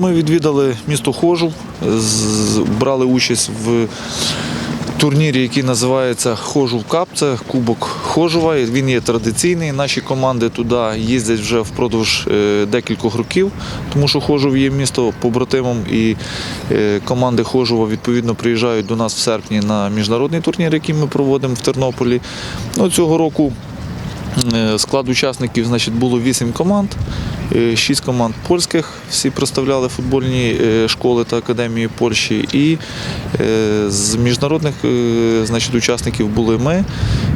Ми відвідали місто Хожув, з- брали участь в турнірі, який називається Хожув Кап. Це Кубок Хожува. Він є традиційний. Наші команди туди їздять вже впродовж е, декількох років, тому що Хожув є місто побратимом, і е, команди Хожува відповідно приїжджають до нас в серпні на міжнародний турнір, який ми проводимо в Тернополі. Ну, цього року Склад учасників значить, було 8 команд, 6 команд польських, всі представляли футбольні е, школи та академії Польщі. І е, з міжнародних е, значить, учасників були ми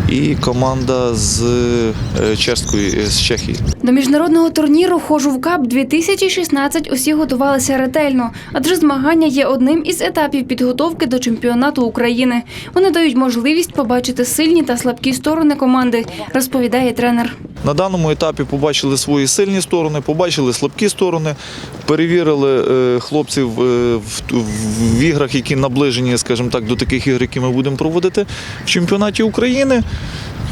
і команда з Черської е, з Чехії. До міжнародного турніру Хожу в Кап 2016 усі готувалися ретельно, адже змагання є одним із етапів підготовки до чемпіонату України. Вони дають можливість побачити сильні та слабкі сторони команди, розповідає тренер. На даному етапі побачили свої сильні сторони, побачили слабкі сторони, перевірили е, хлопців е, в, іграх, які наближені, скажімо так, до таких ігор, які ми будемо проводити в чемпіонаті України.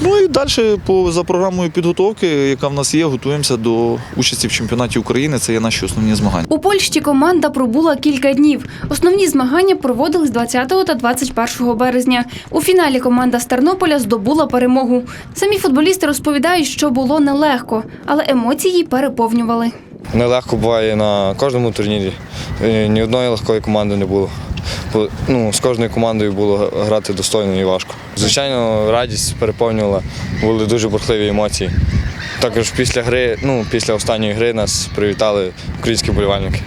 Ну і далі по за програмою підготовки, яка в нас є, готуємося до участі в чемпіонаті України. Це є наші основні змагання. У Польщі команда пробула кілька днів. Основні змагання проводились 20 та 21 березня. У фіналі команда з Тернополя здобула перемогу. Самі футболісти розповідають, що було нелегко, але емоції переповнювали. Нелегко буває на кожному турнірі. Е, Ні одної легкої команди не було. Ну, з кожною командою було грати достойно і важко. Звичайно, радість переповнювала, були дуже бурхливі емоції. Також після гри, ну, після останньої гри нас привітали українські болівальники.